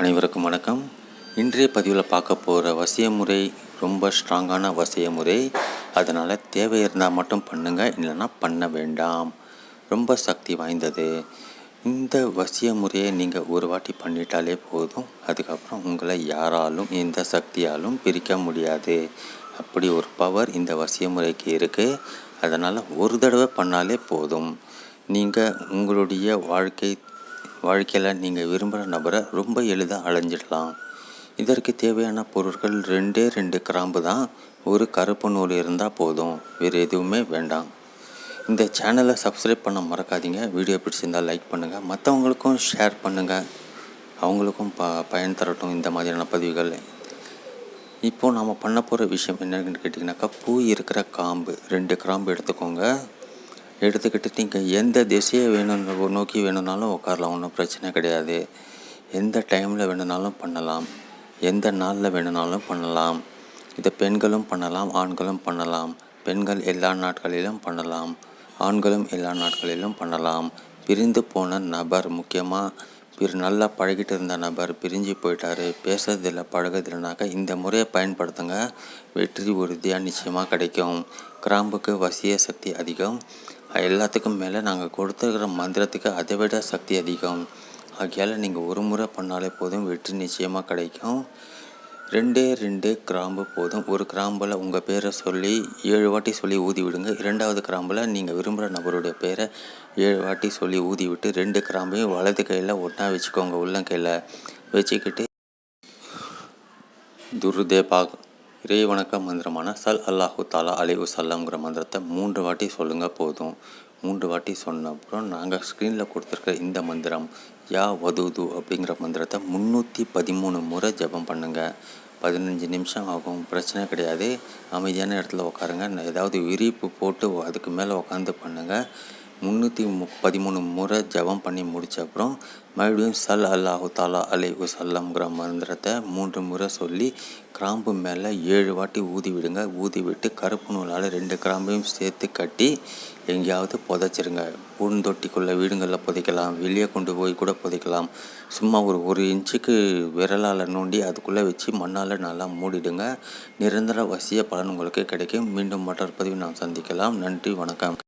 அனைவருக்கும் வணக்கம். இன்றைய பதிவில் பார்க்க போகிற வசிய முறை ரொம்ப ஸ்ட்ராங்கான வசிய முறை அதனால் தேவை இருந்தால் மட்டும் பண்ணுங்கள் இல்லைன்னா பண்ண வேண்டாம். ரொம்ப சக்தி வாய்ந்தது. இந்த வசிய முறையை நீங்கள் ஒரு வாட்டி பண்ணிட்டாலே போதும். அதுக்கப்புறம் உங்களை யாராலும் எந்த சக்தியாலும் பிரிக்க முடியாது. அப்படி ஒரு பவர் இந்த வசிய முறைக்கு இருக்குது அதனால் ஒரு தடவை பண்ணாலே போதும். நீங்கள் உங்களுடைய வாழ்க்கை வாழ்க்கையில் நீங்கள் விரும்புகிற நபரை ரொம்ப எளிதாக அலைஞ்சிடலாம் இதற்கு தேவையான பொருட்கள் ரெண்டே ரெண்டு கிராம்பு தான். ஒரு கருப்பு நூல் இருந்தால் போதும். வேறு எதுவுமே வேண்டாம். இந்த சேனலை சப்ஸ்கிரைப் பண்ண மறக்காதீங்க. வீடியோ பிடிச்சிருந்தால் லைக் பண்ணுங்கள் மற்றவங்களுக்கும் ஷேர் பண்ணுங்கள் அவங்களுக்கும் ப பயன் தரட்டும் இந்த மாதிரியான பதிவுகள். இப்போது நாம் பண்ண போகிற விஷயம் என்னன்னு கேட்டிங்கனாக்கா பூ இருக்கிற காம்பு. ரெண்டு கிராம்பு எடுத்துக்கோங்க. எடுத்துக்கிட்டு நீங்கள் எந்த திசையை வேணும் நோக்கி வேணும்னாலும் உட்காரலாம். ஒன்றும் பிரச்சனை கிடையாது. எந்த டைமில் வேணும்னாலும் பண்ணலாம். எந்த நாளில் வேணும்னாலும் பண்ணலாம். இதை பெண்களும் பண்ணலாம் ஆண்களும் பண்ணலாம். பெண்கள் எல்லா நாட்களிலும் பண்ணலாம். ஆண்களும் எல்லா நாட்களிலும் பண்ணலாம். பிரிந்து போன நபர் முக்கியமாக பிற நல்லா பழகிட்டு இருந்த நபர் பிரிஞ்சு போயிட்டாரு. பேசுறதில்லை பழகிறதில்லைனாக்கா இந்த முறையை பயன்படுத்துங்க. வெற்றி உறுதியாக நிச்சயமாக கிடைக்கும். கிராம்புக்கு வசிய சக்தி அதிகம். எல்லாத்துக்கும் மேலே நாங்கள் கொடுத்துருக்கிற மந்திரத்துக்கு அதை விட சக்தி அதிகம். ஆகையால் நீங்கள் ஒரு முறை பண்ணாலே போதும் வெற்றி நிச்சயமாக கிடைக்கும். ரெண்டே ரெண்டு கிராம்பு போதும். ஒரு கிராம்பில் உங்கள் பேரை சொல்லி ஏழு வாட்டி சொல்லி ஊதி விடுங்க. இரண்டாவது கிராம்பில் நீங்கள் விரும்புகிற நபருடைய பேரை ஏழு வாட்டி சொல்லி ஊதி விட்டு ரெண்டு கிராம்பையும் வலது கையில் ஒன்றா வச்சுக்கோங்க உள்ளங்கையில் வச்சுக்கிட்டு. துருதேபாக் இறை வணக்க மந்திரமான சல் அல்லாஹு தாலா அலைவு சல்லாங்கிற மந்திரத்தை மூன்று வாட்டி சொல்லுங்கள் போதும். மூன்று வாட்டி சொன்ன அப்புறம் நாங்கள் ஸ்க்ரீனில் கொடுத்துருக்க இந்த மந்திரம் யா வதுது அப்படிங்கிற மந்திரத்தை முந்நூற்றி பதிமூணு முறை ஜபம் பண்ணுங்கள் பதினஞ்சு நிமிஷம் ஆகும் பிரச்சனை கிடையாது. அமைதியான இடத்துல உட்காருங்க ஏதாவது விரிப்பு போட்டு அதுக்கு மேலே உட்காந்து பண்ணுங்கள் முந்நூற்றி மு பதிமூணு முறை ஜபம் பண்ணி முடித்த அப்புறம் மறுபடியும் சல் அல்லாஹு தாலா அலை உசல்லம்ங்கிற மந்திரத்தை மூன்று முறை சொல்லி கிராம்பு மேலே ஏழு வாட்டி ஊதி விடுங்க. ஊதி விட்டு கருப்பு நூலால் ரெண்டு கிராம்பையும் சேர்த்து கட்டி எங்கேயாவது புதைச்சிருங்க. பூந்தொட்டிக்குள்ளே வீடுங்களில் புதைக்கலாம். வெளியே கொண்டு போய் கூட புதைக்கலாம். சும்மா ஒரு ஒரு இன்ச்சுக்கு விரலால் நோண்டி அதுக்குள்ளே வச்சு மண்ணால் நல்லா மூடிடுங்க. நிரந்தர வசிய பலன் உங்களுக்கு கிடைக்கும். மீண்டும் மற்றொரு பதிவு நாம் சந்திக்கலாம். நன்றி வணக்கம்.